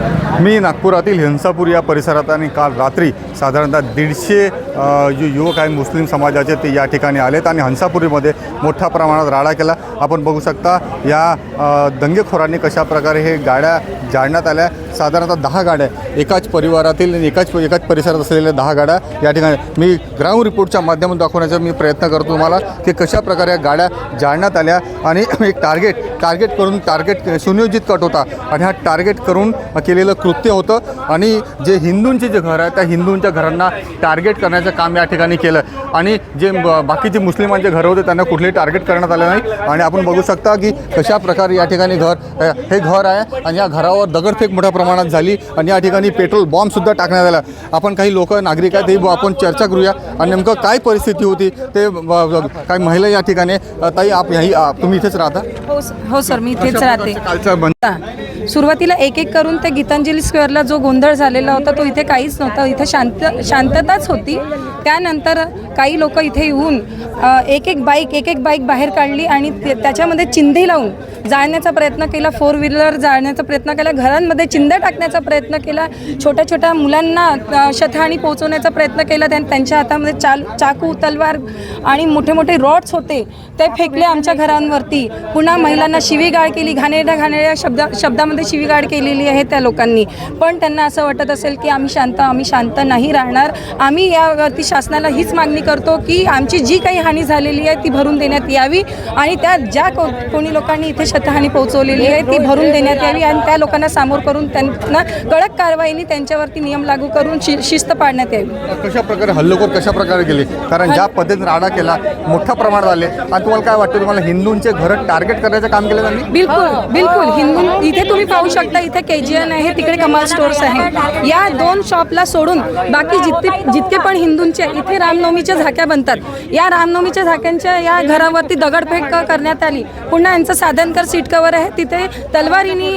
Thank you. मी नागपुरातील हिंसापूर या परिसरात आणि काल रात्री साधारणतः दीडशे जे युवक आहे मुस्लिम समाजाचे ते या ठिकाणी आलेत आणि हंसापुरीमध्ये मोठ्या प्रमाणात राडा केला. आपण बघू शकता या दंगेखोरांनी कशा प्रकारे हे गाड्या जाळण्यात आल्या. साधारणतः दहा गाड्या एकाच परिवारातील एकाच एकाच परिसरात असलेल्या दहा गाड्या या ठिकाणी. मी ग्राउंड रिपोर्टच्या माध्यमातून दाखवण्याचा मी प्रयत्न करतो तुम्हाला की कशाप्रकारे या गाड्या जाळण्यात आल्या आणि एक टार्गेट टार्गेट करून टार्गेट सुनियोजित कट होता. आणि हा टार्गेट करून केलेलं कृत्य होतं. आणि जे हिंदूंचे जे घर आहे त्या हिंदूंच्या घरांना टार्गेट करण्याचं काम या ठिकाणी केलं. आणि जे बाकीचे मुस्लिमांचे घरं होते त्यांना कुठलेही टार्गेट करण्यात आलं नाही. आणि आपण बघू शकता की कशा प्रकारे या ठिकाणी घर हे घर आहे. आणि या घरावर दगडफेक मोठ्या प्रमाणात झाली. आणि या ठिकाणी पेट्रोल बॉम्बसुद्धा टाकण्यात आला. आपण काही लोक नागरिक आहेत हे आपण चर्चा करूया. आणि नेमकं काय परिस्थिती होती ते काही महिला या ठिकाणी ताई आप याही तुम्ही इथेच राहता? हो हो सर मी इथेच राहते. कालचं सुरुवातीला एक एक करून ते गीतांजली स्क्वेअरला जो गोंधळ झालेला होता तो इथे काहीच नव्हता. इथे शांत शांतताच होती. त्यानंतर काही लोक इथे येऊन एक एक बाईक एक एक बाईक बाहेर काढली आणि ते- त्याच्यामध्ये चिंधी लावून जाळण्याचा प्रयत्न केला फोर व्हीलर जाळण्याचा प्रयत्न केला घरांमध्ये चिंध्या टाकण्याचा प्रयत्न केला छोट्या छोट्या मुलांना अ, पोहोचवण्याचा प्रयत्न केला त्यां त्यांच्या हातामध्ये चाल चाकू तलवार आणि मोठे मोठे रॉड्स होते ते फेकले आमच्या घरांवरती. पुन्हा महिलांना शिवीगाळ केली घाणेरड्या घाणेरड्या शब्दा शब्दामध्ये शिवीगाळ केलेली आहे त्या लोकांनी. पण त्यांना असं वाटत असेल की आम्ही शांत आम्ही शांत नाही राहणार. आम्ही यावरती शासनाला हीच मागणी करतो की आमची जी काही हानी झालेली आहे ती भरून देण्यात यावी आणि त्या ज्या को कोणी लोकांनी इथे शतहानी पोहोचवलेली आहे ती भरून देण्यात यावी आणि त्या लोकांना सामोर करून त्यांना कडक कारवाईने त्यांच्यावरती नियम लागू करून शि शिस्त पाडण्यात यावी. कशा प्रकारे हल्लेखोर कशा प्रकारे गेले? कारण ज्या पद्धतीने राडा केला मोठ्या प्रमाणात आले आणि तुम्हाला काय वाटतं तुम्हाला हिंदूंचे घरं टार्गेट करण्याचं काम केलं त्यांनी? बिलकुल बिलकुल. हिंदू इथे तुम्ही पाहू शकता इथे के जी एन आहे तिकडे कमाल स्टोर्स आहे. या दोन शॉपला सोडून बाकी जितके जितके पण हिंदूंचे इथे रामनवमीच्या झाक्या बनतात. या रामनवमीच्या झाक्यांच्या या घरावरती दगडफेक क- करण्यात आली. पुन्हा यांचं साधनकर सीट कवर आहे तिथे तलवारीनी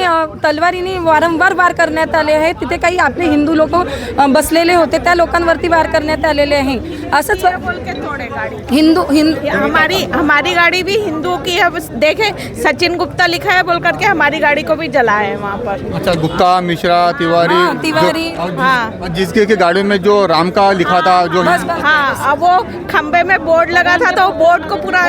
तलवारीनी वारंवार वार करण्यात आले आहे. तिथे काही आपले हिंदू लोक बसलेले होते त्या लोकांवरती वार करण्यात आलेले आहे. असंच बोल के तोड़े गाड़ी? हिंदू हिंदू हमारी हमारी गाड़ी भी हिंदुओं की है देखे सचिन गुप्ता लिखा है बोल करके हमारी गाड़ी को भी जलाया है वहाँ पर। अच्छा गुप्ता मिश्रा तिवारी हाँ, तिवारी, हाँ। जिसके की गाड़ी में जो राम का लिखा था जो बस बस। हाँ अब वो खम्बे में बोर्ड लगा था तो बोर्ड को पूरा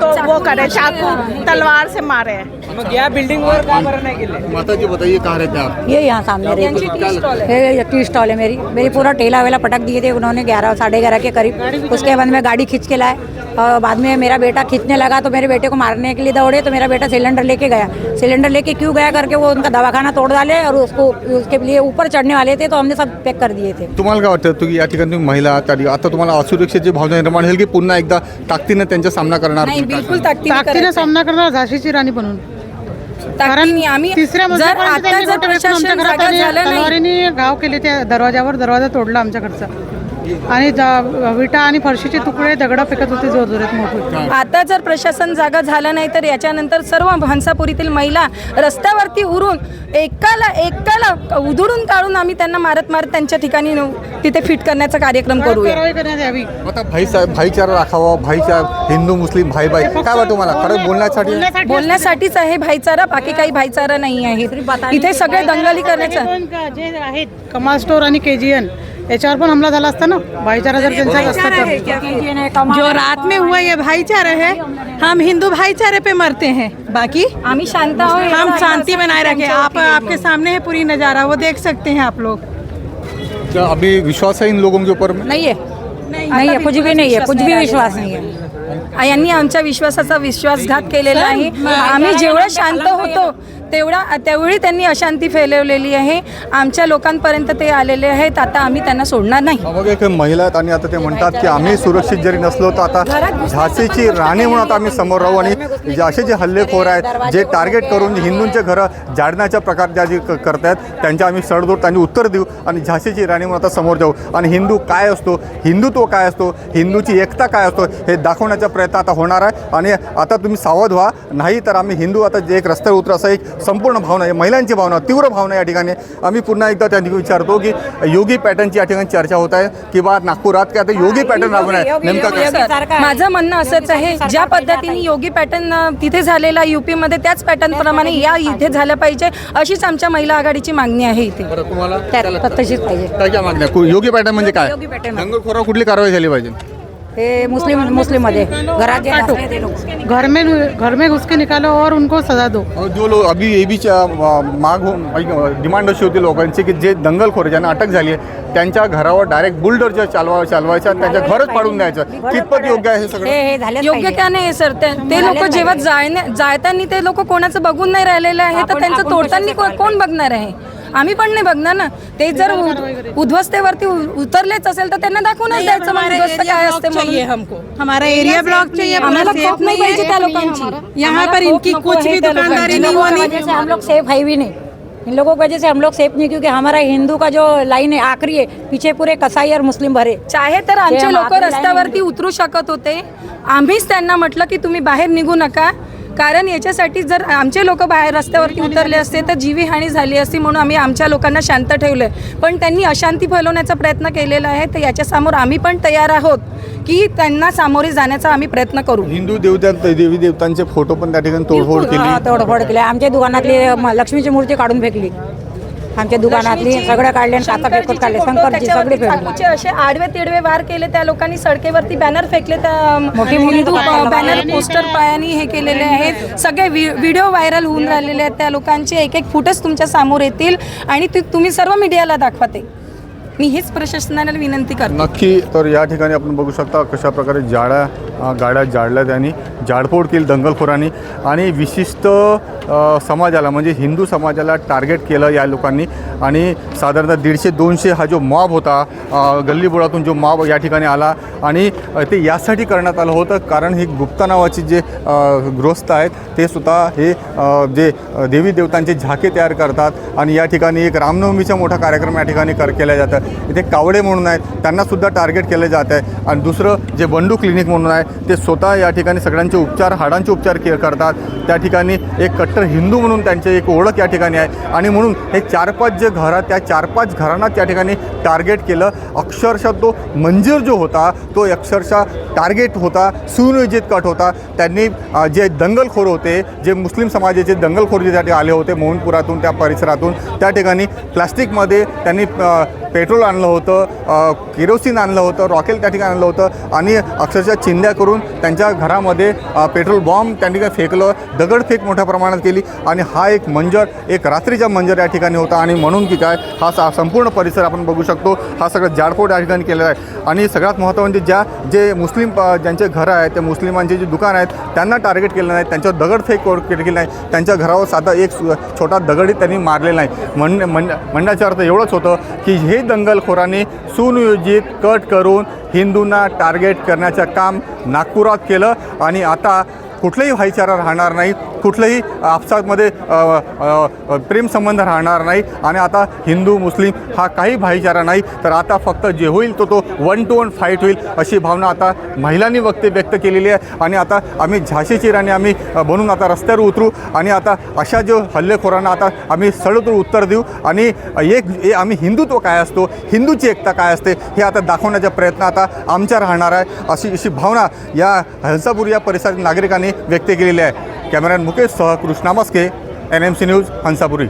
तो वो करे चाकू। तलवार se mare. से मारे हैं माता जी बताइए कहाँ रहते हैं आप? ये यहाँ सामने रही टी स्टॉल आहे ये टी स्टॉल है मेरी। मेरी पूरा ठेला वेला पटक दिए थे उन्होंने ग्यारह साढ़े ग्यारह के करीब। उसके बाद में गाड़ी खींच के लाए। और बाद में मेरा बेटा खींचने लगा तो मेरे बेटे को मारने के लिए दौड़े तो मेरा बेटा सिलेंडर लेके गया। सिलेंडर लेके क्यों गया? करके वो उनका दवाखाना तोड़ डाले और उसको उसके लिए ऊपर चढ़ने वाले थे तो हमने सब पैक कर दिए थे। तुम्हाला काय वाटतं तुम्ही या ठिकाणी तुम्ही महिला आहात आणि आता तुम्हाला असुरक्षेची भावना निर्माण की पुन्हा एकदा ताकदीनं त्यांचा सामना करणार? नाही तुम्ही? बिलकुल ताकदीने ताकदीने करायचं. सामना करणार झाशीची राणी बनून? ताकदीने आम्ही तिसऱ्या जर मजल्यापर्यंत आता त्यांनी जर प्रशासन जागा झालं नाही. तलवारीने घाव केले त्या दरवाजावर दरवाजा तोडला आमच्याकडचा. आणि जा- विटा आणि फरशीचे तुकडे दगडं फेकत होते जोर जोरात मोठे आता जर प्रशासन जागा झालं नाही तर याच्यानंतर सर्व हंसापुरीतील महिला रस्त्यावरती उरून एकाला एकाला उधळून काढून आम्ही त्यांना मारत मारत त्यांच्या ठिकाणी नेऊ. तिथे फिट करण्याचा कार्यक्रम करूया. आता भाई भाईचारा राखावा भाईचारा हिंदू मुस्लिम भाई भाई काय वाटतं तुम्हाला? खरं बोलण्यासाठी? बोलण्यासाठीच आहे भाईचारा बाकी काही भाईचारा नाही आहे. इथे सगळे दंगली करण्याचा जे आहेत कमाल स्टोर आणि केजीएन. याच्यावर पण हमला झाला असता ना? भाईचारा जर त्यांचा असता तर. जो रात में हुआ ये भाईचारा है हम हिंदू भाईचारे पे मरते हैं। बाकी? आम्ही शांत आहोत हम शांति बनाए रखे। आप आपके सामने है पूरी नज़ारा वो देख सकते हैं आप लोग। क्या अभी विश्वास है इन लोगों के ऊपर में? नहीं है। नहीं है कुछ भी नहीं है कुछ भी विश्वास नहीं है। यांनी आमच्या विश्वासाचा विश्वासघात केलेला आहे। आम्ही जेवढं शांत होतो तेवढा तेवढी त्यांनी अशांती फैलवलेली आहे. आमच्या लोकांपर्यंत ते आलेले आहेत. आता आम्ही त्यांना सोडणार नाही. मग एक महिला आहेत आणि आता ते म्हणतात की आम्ही सुरक्षित जरी नसलो तर आता झाशीची राणी म्हणून आता आम्ही समोर राहू आणि जे असे जे हल्लेखोर आहेत जे टार्गेट करून हिंदूंचे घरं जाडण्याच्या प्रकार ज्या जे करतायत त्यांच्या आम्ही सडदोड त्यांनी उत्तर देऊ आणि झाशीची राणी म्हणून आता समोर जाऊ. आणि हिंदू काय असतो? हिंदुत्व काय असतो? हिंदूची एकता काय असतो? हे दाखवण्याचा प्रयत्न आता होणार आहे. आणि आता तुम्ही सावध व्हा. नाही तर आम्ही हिंदू आता जे एक रस्त्यावर उतर असा एक संपूर्ण भावना आहे महिलांची भावना तीव्र भावना या ठिकाणी आम्ही पुन्हा एकदा त्या ठिकाणी विचारतो की योगी पॅटर्नची या ठिकाणी चर्चा होत आहे किंवा नागपुरात की आता योगी पॅटर्न राबवण आहे? नेमका काय. माझं म्हणणं असंच आहे ज्या पद्धतीने योगी पॅटर्न तिथे झालेला युपी मध्ये त्याच पॅटर्न प्रमाणे या इथे झालं पाहिजे अशीच आमच्या महिला आघाडीची मागणी आहे इथे. तुम्हाला तशीच पाहिजे. काय काय कु- योगी पॅटर्न म्हणजे काय. दंगलखोरा कुठली कारवाई झाली पाहिजे? हे मुस्लिम मुस्लिममध्ये घरात जे असले ते लोक. घर में घर में घुस के निकालो और उनको सजा दो। और जो लोक अभी एबीच्या माग होऊन डिमांड अशी होती लोकांची की जे दंगलखोर ज्यांना अटक झाली आहे त्यांच्या घरावर डायरेक्ट बुलडोजर चालवा चालवायचं त्यांच्या घरच पाडून द्यायचं. कितपत योग्य आहे हे सगळं? हे हे योग्य. का नाही सर? ते ते लोक जेव्हा जाळण्या जाळताना ते लोक कोणाचं बघून नाही राहिलेले आहे तर त्यांचं तोडताना को- कोण बघणार आहे? आम्ही पण नाही बघणार ना. ते जर उद्ध्वस्तेवरती उतरलेच असेल तर त्यांना दाखवूनच द्यायचं मग उद्ध्वस्त काय असते चाहिए म्हणून. हमको. हमारा एरिया ब्लॉक चाहिए आम्हाला नाही पाहिजे। त्या लोकांची यहाँ पर इनकी नको कुछ भी दुकानदारी. नहीं होनी। वजह से हम लोग सेफ है भी नहीं। इन लोगों की वजह से हम लोग सेफ नहीं क्योंकि हमारा हिंदू का जो लाइन है आखिरी है पीछे पूरे कसाई और मुस्लिम भरे। चाहे तर आमचे लोक रस्त्यावरती उतरू शकत होते. आम्हीच त्यांना म्हटलं की तुम्ही बाहेर निघू नका. कारण याच्यासाठी जर आमचे लोक बाहेर रस्त्यावरती उतरले असते तर जीविहानी झाली असती म्हणून आम्ही आमच्या लोकांना शांत ठेवलं पण त्यांनी अशांती फैलवण्याचा प्रयत्न केलेला आहे तर याच्यासमोर आम्ही पण तयार आहोत की त्यांना सामोरे जाण्याचा आम्ही प्रयत्न करू. हिंदू देवता देवी देवतांचे फोटो पण त्या ठिकाणी तोडफोड केली. तोडफोड केली. आमच्या दुकानातली लक्ष्मीची मूर्ती काढून फेकली. आमच्या दुकानातली सगळं काढले आणि काचा फेकून काढले. फोटो, शंकरची सगळी फेकली चाकूचे असे आडवे तिडवे वार केले त्या लोकांनी सडकेवरती बॅनर फेकले त्या मोठी मुली हिंदू दुकानाला बॅनर. पोस्टर पायानी हे केलेले आहेत. सगळे व्हिडिओ व्हायरल होऊन राहिलेले आहेत त्या लोकांचे. एक एक फुटच तुमच्यासमोर येतील आणि ते तुम्ही सर्व मीडियाला दाखवा ते मी हीच प्रशासनाला विनंती करते. नक्की तर या ठिकाणी आपण बघू शकता कशा प्रकारे जाळ्या गाड्या जाळल्या त्यांनी जाळपोळ केली दंगलखोरांनी. आणि विशिष्ट समाजाला म्हणजे हिंदू समाजाला टार्गेट केलं या लोकांनी. आणि साधारणतः दीडशे दोनशे हा जो मॉब होता अ, गल्लीबोळातून जो मॉब या ठिकाणी आला. आणि ते यासाठी करण्यात आलं होतं कारण हे गुप्ता नावाची जे गृहस्थ आहेत ते सुद्धा हे जे देवी देवतांचे झाके तयार करतात. आणि या ठिकाणी एक रामनवमीचा मोठा कार्यक्रम या ठिकाणी कर केला जातं इथे कावडे म्हणून आहेत त्यांनासुद्धा टार्गेट केलं जात आहे आणि दुसरं जे बंडू क्लिनिक म्हणून आहे ते स्वतः या ठिकाणी सगळ्यांचे उपचार हाडांचे उपचार के करतात. त्या ठिकाणी एक कट्टर हिंदू म्हणून त्यांची एक ओळख या ठिकाणी आहे. आणि म्हणून हे चार पाच जे घरात त्या चार पाच घरांना त्या ठिकाणी टार्गेट केलं. अक्षरशः तो मंजीर जो होता तो अक्षरशः टार्गेट होता सुनियोजित कट होता. त्यांनी जे दंगलखोर होते जे मुस्लिम समाजाचे दंगलखोर जे त्या ठिकाणी आले होते मोहनपुरातून त्या परिसरातून त्या ठिकाणी प्लास्टिकमध्ये त्यांनी पेट्रोल आणलं होतं किरोसिन केरोसिन आणलं होतं रॉकेल त्या ठिकाणी आणलं होतं. आणि अक्षरशः चिंध्या करून त्यांच्या घरामध्ये पेट्रोल बॉम्ब त्यांनी काय फेकलं दगडफेक मोठ्या प्रमाणात केली आणि हा एक मंजर एक रात्रीचा मंजर या ठिकाणी होता. आणि म्हणून की काय हा सा संपूर्ण परिसर आपण बघू शकतो. हा सगळं जाडपोट या ठिकाणी केलेला आहे. आणि सगळ्यात महत्त्व म्हणजे ज्या जे मुस्लिम ज्यांचे घरं आहेत त्या मुस्लिमांचे जे दुकान आहेत त्यांना टार्गेट केलं नाही. त्यांच्यावर दगडफेक केली नाही. त्यांच्या घरावर साधा एक छोटा दगडी त्यांनी मारलेला नाही. म्हण म्हण म्हणण्याचा अर्थ एवढंच होतं की हे दंगलखोरांनी सुनियोजित कट करून हिंदूंना टार्गेट करण्याचं काम नागपुरात केलं आणि आता कुठलाही भाईचारा राहणार नाही. कुठलंही आपसामध्ये प्रेमसंबंध राहणार नाही. आणि आता हिंदू मुस्लिम हा काही भाईचारा नाही. तर आता फक्त जे होईल तो तो वन टू वन फाईट होईल अशी भावना आता महिलांनी वक्ते व्यक्त केलेली आहे. आणि आता आम्ही झाशीची राणी आम्ही बनून आता रस्त्यावर उतरू. आणि आता अशा जो हल्लेखोरांना आता आम्ही सडोतर उत्तर देऊ. आणि एक आम्ही हिंदुत्व काय असतो? हिंदूची एकता काय असते? हे आता दाखवण्याचा प्रयत्न आता आमच्या राहणार आहे. अशी अशी भावना या हंसापूर या परिसरातील नागरिकांनी व्यक्त केलेली आहे. Cameraman मुकेशसह Krishna Maske N M C news Hansapuri.